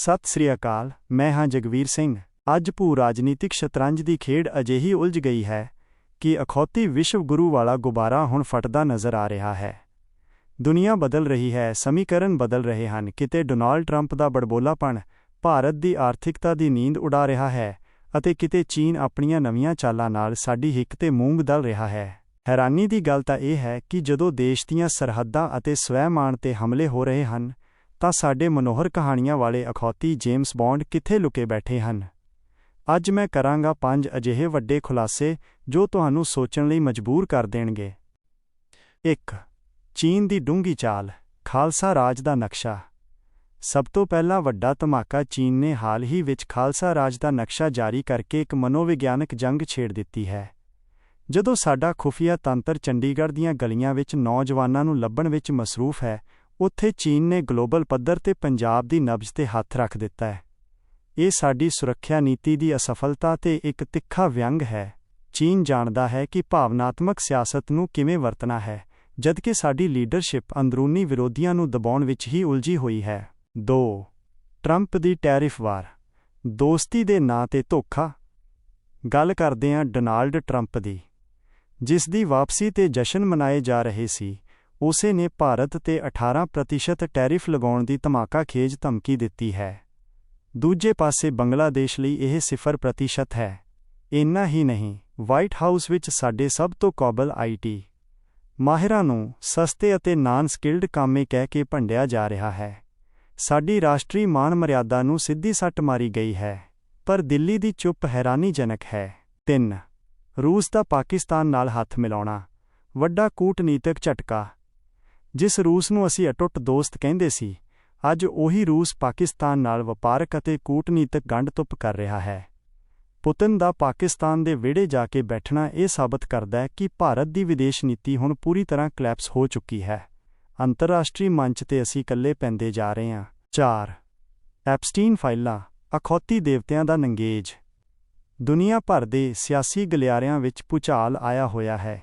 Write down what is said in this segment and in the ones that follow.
ਸਤਿ ਸ੍ਰੀ ਅਕਾਲ, ਮੈਂ ਹਾਂ ਜਗਵੀਰ ਸਿੰਘ। ਅੱਜ ਭੂ ਰਾਜਨੀਤਿਕ ਸ਼ਤਰੰਜ ਦੀ ਖੇਡ ਅਜਿਹੀ ਉਲਝ ਗਈ ਹੈ ਕਿ ਅਖੌਤੀ ਵਿਸ਼ਵ ਗੁਰੂ ਵਾਲਾ ਗੁਬਾਰਾ ਹੁਣ ਫਟਦਾ ਨਜ਼ਰ ਆ ਰਿਹਾ ਹੈ। ਦੁਨੀਆ ਬਦਲ ਰਹੀ ਹੈ, ਸਮੀਕਰਨ ਬਦਲ ਰਹੇ ਹਨ। ਕਿਤੇ ਡੋਨਾਲਡ ਟਰੰਪ ਦਾ ਬੜਬੋਲਾਪਣ ਭਾਰਤ ਦੀ ਆਰਥਿਕਤਾ ਦੀ ਨੀਂਦ ਉਡਾ ਰਿਹਾ ਹੈ ਅਤੇ ਕਿਤੇ ਚੀਨ ਆਪਣੀਆਂ ਨਵੀਆਂ ਚਾਲਾਂ ਨਾਲ ਸਾਡੀ ਹਿੱਕ ਤੇ ਮੂੰਹ ਬਦਲ ਰਿਹਾ ਹੈ। ਹੈਰਾਨੀ ਦੀ ਗੱਲ ਤਾਂ ਇਹ ਹੈ ਕਿ ਜਦੋਂ ਦੇਸ਼ ਦੀਆਂ ਸਰਹੱਦਾਂ ਅਤੇ ਸਵੈਮਾਨ ਤੇ ਹਮਲੇ ਹੋ ਰਹੇ ਹਨ ਤਾਂ ਸਾਡੇ ਮਨੋਹਰ ਕਹਾਣੀਆਂ ਵਾਲੇ ਅਖੌਤੀ ਜੇਮਸ ਬੌਂਡ ਕਿੱਥੇ ਲੁਕੇ ਬੈਠੇ ਹਨ? ਅੱਜ ਮੈਂ ਕਰਾਂਗਾ ਪੰਜ ਅਜਿਹੇ ਵੱਡੇ ਖੁਲਾਸੇ ਜੋ ਤੁਹਾਨੂੰ ਸੋਚਣ ਲਈ ਮਜਬੂਰ ਕਰ ਦੇਣਗੇ। 1 ਚੀਨ ਦੀ ਡੂੰਗੀ ਚਾਲ, ਖਾਲਸਾ ਰਾਜ ਦਾ ਨਕਸ਼ਾ। ਸਭ ਤੋਂ ਪਹਿਲਾ ਵੱਡਾ ਧਮਾਕਾ ਚੀਨ ਨੇ ਹਾਲ ਹੀ ਵਿੱਚ ਖਾਲਸਾ ਰਾਜ ਦਾ ਨਕਸ਼ਾ ਜਾਰੀ ਕਰਕੇ ਇੱਕ ਮਨੋਵਿਗਿਆਨਕ ਜੰਗ ਛੇੜ ਦਿੱਤੀ ਹੈ। ਜਦੋਂ ਸਾਡਾ ਖੁਫੀਆ ਤੰਤਰ ਚੰਡੀਗੜ੍ਹ ਦੀਆਂ ਗਲੀਆਂ ਵਿੱਚ ਨੌਜਵਾਨਾਂ ਨੂੰ ਲੱਭਣ ਵਿੱਚ ਮਸਰੂਫ ਹੈ ਉੱਥੇ ਚੀਨ ਨੇ ਗਲੋਬਲ ਪੱਧਰ ਤੇ ਪੰਜਾਬ ਦੀ ਨਬਜ਼ ਤੇ ਹੱਥ ਰੱਖ ਦਿੱਤਾ ਹੈ। ਇਹ ਸਾਡੀ ਸੁਰੱਖਿਆ ਨੀਤੀ ਦੀ ਅਸਫਲਤਾ ਤੇ ਇੱਕ ਤਿੱਖਾ ਵਿਅੰਗ ਹੈ। ਚੀਨ ਜਾਣਦਾ ਹੈ ਕਿ ਭਾਵਨਾਤਮਕ ਸਿਆਸਤ ਨੂੰ ਕਿਵੇਂ ਵਰਤਣਾ ਹੈ, ਜਦਕਿ ਸਾਡੀ ਲੀਡਰਸ਼ਿਪ ਅੰਦਰੂਨੀ ਵਿਰੋਧੀਆਂ ਨੂੰ ਦਬਾਉਣ ਵਿੱਚ ਹੀ ਉਲਝੀ ਹੋਈ ਹੈ। 2 ਟਰੰਪ ਦੀ ਟੈਰਿਫ ਵਾਰ। ਦੋਸਤੀ ਦੇ ਨਾਂ ਤੇ ਧੋਖਾ। ਗੱਲ ਕਰਦੇ ਹਾਂ ਡੋਨਾਲਡ ਟਰੰਪ ਦੀ, ਜਿਸ ਦੀ ਵਾਪਸੀ ਤੇ ਜਸ਼ਨ ਮਨਾਏ ਜਾ ਰਹੇ ਸੀ। ਉਸੇ ਨੇ ਭਾਰਤ ਤੇ 18% ਟੈਰਿਫ ਲਗਾਉਣ ਦੀ ਧਮਾਕਾ ਖੇਜ ਧਮਕੀ ਦਿੱਤੀ ਹੈ। ਦੂਜੇ ਪਾਸੇ ਬੰਗਲਾਦੇਸ਼ ਲਈ ਇਹ 0% ਹੈ। ਇੰਨਾ ਹੀ ਨਹੀਂ ਵਾਈਟ ਹਾਊਸ ਵਿੱਚ ਸਾਡੇ ਸਭ ਤੋਂ ਕਾਬਲ ਆਈਟੀ ਮਾਹਿਰਾਂ ਨੂੰ ਸਸਤੇ ਅਤੇ ਨਾਨ ਸਕਿਲਡ ਕਾਮੇ ਕਹਿ ਕੇ ਭੰਡਿਆ ਜਾ ਰਿਹਾ ਹੈ। ਸਾਡੀ ਰਾਸ਼ਟਰੀ ਮਾਨ ਮਰਿਆਦਾ ਨੂੰ ਸਿੱਧੀ ਸੱਟ ਮਾਰੀ ਗਈ ਹੈ, ਪਰ ਦਿੱਲੀ ਦੀ ਚੁੱਪ ਹੈਰਾਨੀਜਨਕ ਹੈ। 3 ਰੂਸ ਦਾ ਪਾਕਿਸਤਾਨ ਨਾਲ ਹੱਥ ਮਿਲਾਉਣਾ। ਵੱਡਾ ਕੂਟਨੀਤਿਕ ਝਟਕਾ। ਜਿਸ ਰੂਸ ਨੂੰ ਅਸੀਂ ਅਟੁੱਟ ਦੋਸਤ ਕਹਿੰਦੇ ਸੀ, ਅੱਜ ਉਹੀ ਰੂਸ ਪਾਕਿਸਤਾਨ ਨਾਲ ਵਪਾਰਕ ਅਤੇ ਕੂਟਨੀਤਕ ਗੰਢ-ਤੁਪ ਕਰ ਰਿਹਾ ਹੈ। ਪੁਤਨ ਦਾ ਪਾਕਿਸਤਾਨ ਦੇ ਵਿਹੜੇ ਜਾ ਕੇ ਬੈਠਣਾ ਇਹ ਸਾਬਤ ਕਰਦਾ ਹੈ ਕਿ ਭਾਰਤ ਦੀ ਵਿਦੇਸ਼ ਨੀਤੀ ਹੁਣ ਪੂਰੀ ਤਰ੍ਹਾਂ ਕਲੈਪਸ ਹੋ ਚੁੱਕੀ ਹੈ। ਅੰਤਰਰਾਸ਼ਟਰੀ ਮੰਚ ਤੇ ਅਸੀਂ ਇਕੱਲੇ ਪੈਂਦੇ ਜਾ ਰਹੇ ਹਾਂ। 4 ਐਪਸਟੀਨ ਫਾਈਲਾਂ, ਅਖੌਤੀ ਦੇਵਤਿਆਂ ਦਾ ਨੰਗੇਜ। ਦੁਨੀਆ ਭਰ ਦੇ ਸਿਆਸੀ ਗਲਿਆਰਿਆਂ ਵਿੱਚ ਪੁਚਾਲ ਆਇਆ ਹੋਇਆ ਹੈ।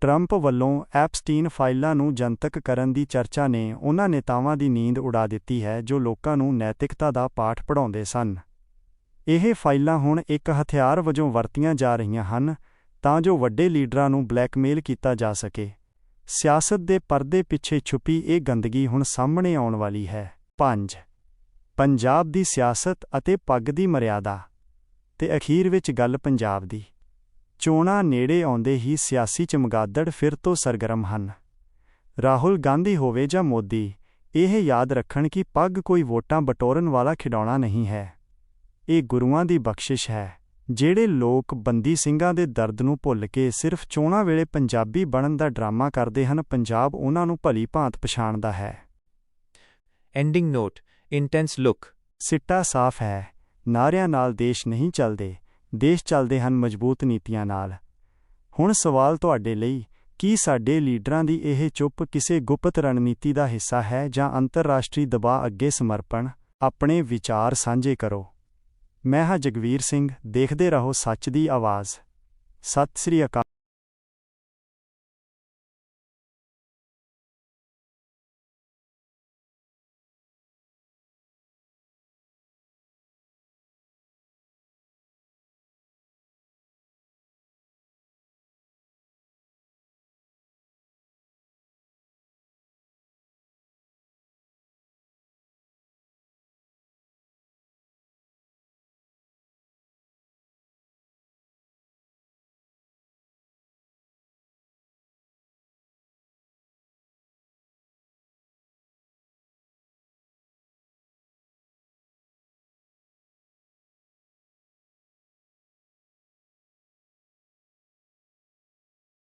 ਟਰੰਪ ਵੱਲੋਂ ਐਪਸਟੀਨ ਫਾਈਲਾਂ ਨੂੰ ਜਨਤਕ ਕਰਨ ਦੀ ਚਰਚਾ ਨੇ ਉਹਨਾਂ ਨੇਤਾਵਾਂ ਦੀ ਨੀਂਦ ਉਡਾ ਦਿੱਤੀ ਹੈ ਜੋ ਲੋਕਾਂ ਨੂੰ ਨੈਤਿਕਤਾ ਦਾ ਪਾਠ ਪੜ੍ਹਾਉਂਦੇ ਸਨ। ਇਹ ਫਾਈਲਾਂ ਹੁਣ ਇੱਕ ਹਥਿਆਰ ਵਜੋਂ ਵਰਤੀਆਂ ਜਾ ਰਹੀਆਂ ਹਨ ਤਾਂ ਜੋ ਵੱਡੇ ਲੀਡਰਾਂ ਨੂੰ ਬਲੈਕਮੇਲ ਕੀਤਾ ਜਾ ਸਕੇ। ਸਿਆਸਤ ਦੇ ਪਰਦੇ ਪਿੱਛੇ ਛੁਪੀ ਇਹ ਗੰਦਗੀ ਹੁਣ ਸਾਹਮਣੇ ਆਉਣ ਵਾਲੀ ਹੈ। 5 ਪੰਜਾਬ ਦੀ ਸਿਆਸਤ ਅਤੇ ਪੱਗ ਦੀ ਮਰਿਆਦਾ। ਤੇ ਅਖੀਰ ਵਿੱਚ ਗੱਲ ਪੰਜਾਬ ਦੀ। ਚੋਣਾਂ ਨੇੜੇ ਆਉਂਦੇ ਹੀ ਸਿਆਸੀ ਚਮਗਾਦੜ ਫਿਰ ਤੋਂ ਸਰਗਰਮ ਹਨ। ਰਾਹੁਲ ਗਾਂਧੀ ਹੋਵੇ ਜਾਂ ਮੋਦੀ ਇਹ ਯਾਦ ਰੱਖਣ ਕਿ ਪੱਗ ਕੋਈ ਵੋਟਾਂ ਬਟੋਰਨ ਵਾਲਾ ਖਿਡੌਣਾ ਨਹੀਂ ਹੈ। ਇਹ ਗੁਰੂਆਂ ਦੀ ਬਖਸ਼ਿਸ਼ ਹੈ ਜਿਹੜੇ ਲੋਕ ਬੰਦੀ ਸਿੰਘਾਂ ਦੇ ਦਰਦ ਨੂੰ ਭੁੱਲ ਕੇ ਸਿਰਫ ਚੋਣਾਂ ਵੇਲੇ ਪੰਜਾਬੀ ਬਣਨ ਦਾ ਡਰਾਮਾ ਕਰਦੇ ਹਨ ਪੰਜਾਬ ਉਹਨਾਂ ਨੂੰ ਭਲੀ ਭਾਂਤ ਪਛਾਣਦਾ ਹੈ। Ending note Intense look. ਸਿੱਟਾ ਸਾਫ਼ ਹੈ ਨਾਰਿਆਂ ਨਾਲ ਦੇਸ਼ ਨਹੀਂ ਚੱਲਦੇ ਦੇਸ਼ ਚੱਲਦੇ ਹਨ ਮਜ਼ਬੂਤ ਨੀਤੀਆਂ ਨਾਲ। ਹੁਣ ਸਵਾਲ ਤੁਹਾਡੇ ਲਈ, ਕੀ ਸਾਡੇ ਲੀਡਰਾਂ ਦੀ ਇਹ ਚੁੱਪ ਕਿਸੇ ਗੁਪਤ ਰਣਨੀਤੀ ਦਾ ਹਿੱਸਾ ਹੈ ਜਾਂ ਅੰਤਰਰਾਸ਼ਟਰੀ ਦਬਾਅ ਅੱਗੇ ਸਮਰਪਣ? ਆਪਣੇ ਵਿਚਾਰ ਸਾਂਝੇ ਕਰੋ। ਮੈਂ ਹਾਂ ਜਗਵੀਰ ਸਿੰਘ, ਦੇਖਦੇ ਰਹੋ ਸੱਚ ਦੀ ਆਵਾਜ਼। ਸਤਿ ਸ੍ਰੀ ਅਕਾਲ।